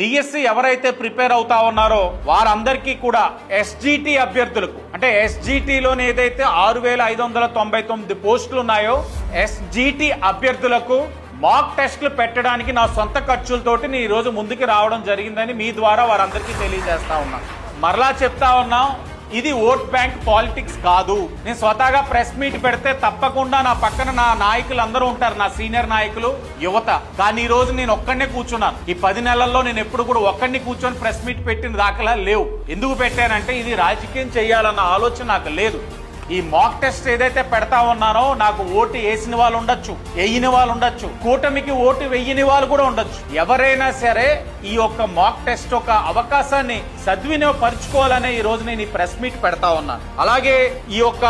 DSC ఎవరైతే prepare అవుతా ఉన్నారో వారందరికీ కూడా ఎస్జిటి అభ్యర్థులకు అంటే ఎస్జిటిలోని ఏదైతే ఆరు వేల ఐదు వందల తొంభై తొమ్మిది పోస్టులు ఉన్నాయో ఎస్జిటి అభ్యర్థులకు మాక్ టెస్ట్లు పెట్టడానికి నా సొంత ఖర్చులతోటి నేను ఈరోజు ముందుకు రావడం జరిగిందని మీ ద్వారా వారందరికీ తెలియజేస్తా ఉన్నాను మరలా చెప్తా ఉన్నాం ఇది ఓట్ బ్యాంక్ పాలిటిక్స్ కాదు. నేను స్వతహాగా ప్రెస్ మీట్ పెడితే తప్పకుండా నా పక్కన నా నాయకులు అందరూ ఉంటారు నా సీనియర్ నాయకులు యువత. కానీ ఈ రోజు నేను ఒక్కడనే కూర్చున్నాను. ఈ పది నెలల్లో నేను ఎప్పుడు కూడా ఒక్కడిని కూర్చొని ప్రెస్ మీట్ పెట్టిన దాఖలా లేవు. ఎందుకు పెట్టానంటే ఇది రాజకీయం చేయాలన్న ఆలోచన నాకు లేదు. ఈ మాక్ టెస్ట్ ఏదైతే పెడతా ఉన్నానో నాకు ఓటు వేసిన వాళ్ళు ఉండొచ్చు వేయని వాళ్ళు ఉండొచ్చు. కూటమికి ఓటు వెయ్యని వాళ్ళు కూడా ఉండొచ్చు. ఎవరైనా సరే ఈ యొక్క మాక్ టెస్ట్ ఒక అవకాశాన్ని సద్వినియోగపరుచుకోవాలనే ఈ రోజు నేను ఈ ప్రెస్ మీట్ పెడతా ఉన్నాను అలాగే ఈ యొక్క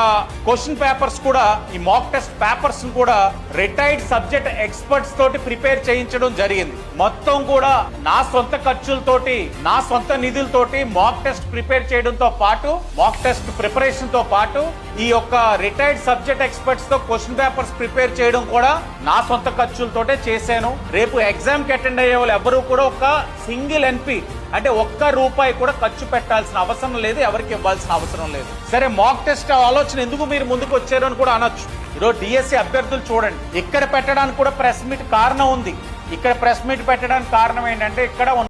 క్వశ్చన్ పేపర్స్ కూడా ఈ మాక్ టెస్ట్ పేపర్స్ కూడా రిటైర్డ్ సబ్జెక్ట్ ఎక్స్పర్ట్స్ తోటి ప్రిపేర్ చేయించడం జరిగింది. మొత్తం కూడా నా సొంత ఖర్చులతోటి నా సొంత నిధులతోటి మాక్ టెస్ట్ ప్రిపేర్ చేయడంతో పాటు మాక్ టెస్ట్ ప్రిపరేషన్తో పాటు ఈ యొక్క రిటైర్డ్ సబ్జెక్ట్ ఎక్స్పర్ట్స్తో క్వశ్చన్ పేపర్స్ ప్రిపేర్ చేయడం కూడా నా సొంత ఖర్చులతోటే చేశాను. రేపు ఎగ్జామ్కి అటెండ్ అయ్యే వాళ్ళు ఎవరు కూడా ఒక సింగిల్ ఎన్పి అంటే ఒక్క రూపాయి కూడా ఖర్చు పెట్టాల్సిన అవసరం లేదు ఎవరికి ఇవ్వాల్సిన అవసరం లేదు. సరే మాక్ టెస్ట్ ఆలోచన ఎందుకు మీరు ముందుకు వచ్చారు అని కూడా అనొచ్చు. ఈరోజు డిఎస్సి అభ్యర్థులు చూడండి. ఇక్కడ పెట్టడానికి కూడా ప్రెస్ మీట్ కారణం ఉంది. ఇక్కడ ప్రెస్ మీట్ పెట్టడానికి కారణం ఏంటంటే ఇక్కడ